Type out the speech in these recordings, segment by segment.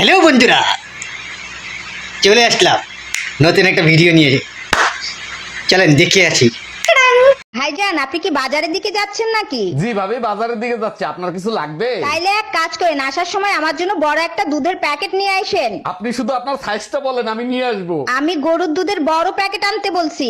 Hello বন্ধুরা চলে আসলাম। নতুন একটা ভিডিও নিয়ে। চলেন দেখে আছি ভাইজান আপনি কি বাজারের দিকে যাচ্ছেন নাকি? জি ভাবি বাজারের দিকে যাচ্ছে। আপনার কিছু লাগবে? তাইলে এক কাজ করেন আসার সময় আমার জন্য বড় একটা দুধের প্যাকেট নিয়ে আসেন। আপনি শুধু আপনার সাইজটা বলেন আমি নিয়ে আসব। আমি গরুর দুধের বড় প্যাকেট আনতে বলছি।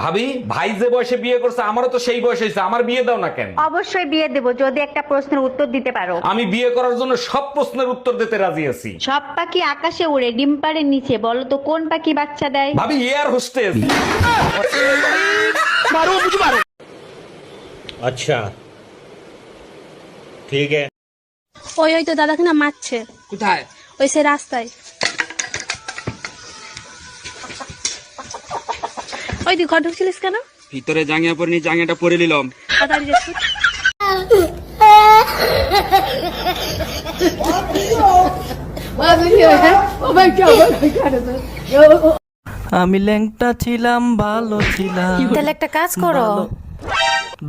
ভাবি ভাই যে বয়সে বিয়ে করছে আমারও তো সেই বয়স হয়েছে আমার বিয়ে দাও না কেন? অবশ্যই বিয়ে দেবো যদি একটা প্রশ্নের উত্তর দিতে পারো। আমি বিয়ে করার জন্য সব প্রশ্নের উত্তর দিতে রাজি আছি। সব পাখি আকাশে উড়ে ডিম পাড়ের নিচে বলো তো কোন পাখি বাচ্চা দেয়? ভাবি এয়ার হোস্টেস মারো মারো। আচ্ছা ঠিক আছে। ওই ওই তো দাদাকে না মারছে। কোথায়? ওই সে রাস্তায়। ওই তুই ঘর ঢুকছিলিস কেন ভিতরে জাঙ্গিয়া পরিনি জাঙ্গিয়াটা পরে নিলাম তাড়াতাড়ি যাচ্ছি আমি ল্যাংটা ছিলাম ভালো ছিলাম তাহলে একটা কাজ করো ভালো।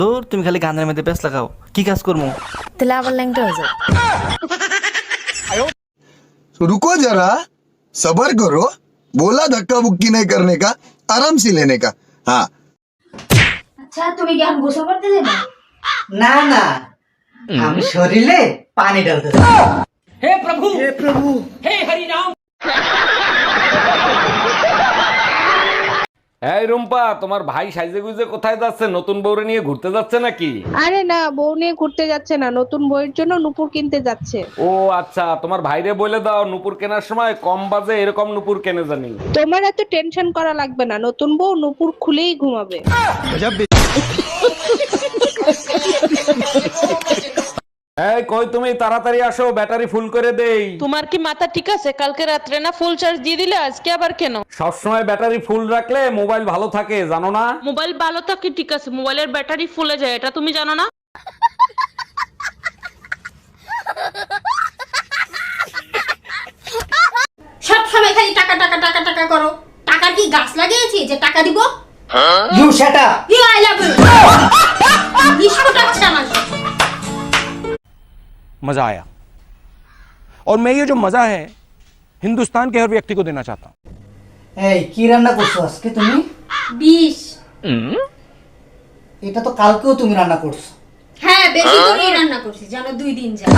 দূর তুমি খালি গানের মধ্যে ব্যস্ত লাগাও কি কাজ করবো তাহলে আবার ল্যাংটা হয়ে যাও तो रुको जरा सबर करो बोला धक्का बुक्की नहीं करने का आराम से लेने का हाँ না না আমি শরীরে পানি ঢালতে এই রুম্পা তোমার ভাই সাইজে গুজে কোথায় যাচ্ছে? নতুন বউরে নিয়ে ঘুরতে যাচ্ছে নাকি? আরে না বউ নিয়ে ঘুরতে যাচ্ছে না। নতুন বউয়ের জন্য নূপুর কিনতে যাচ্ছে। ও আচ্ছা তোমার ভাইরে বলে দাও নূপুর কেনার সময় কম বাজে এরকম নূপুর কেনে জানি। তোমার এত টেনশন করা লাগবে না। নতুন বউ নূপুর খুলেই ঘুমাবে। কই তুমি তাড়াতাড়ি আসো ব্যাটারি ফুল করে দেই। তোমার কি মাথা ঠিক আছে? কালকে রাত্রে না ফুল চার্জ দিয়ে দিলে আজকে আবার কেন? সবসময় ব্যাটারি ফুল রাখলে মোবাইল ভালো থাকে জানো না? মোবাইল ভালো থাকে ঠিক আছে মোবাইলের ব্যাটারি ফুলে যায় এটা তুমি জানো না? সব সময় খালি টাকা টাকা টাকা টাকা করো। টাকার কি গাছ লাগিয়েছি যে টাকা দিব? You shut up you I love you biscuit আছে আমার मजा आया और मैं ये जो मजा है हिंदुस्तान के हर व्यक्ति को देना चाहता हूँ এই কি রান্না করছো আজকে তুমি বিষ এটা তো কালকেও তুমি রান্না করছো হ্যাঁ বেশি করে রান্না করছি জানো দুই দিন যায়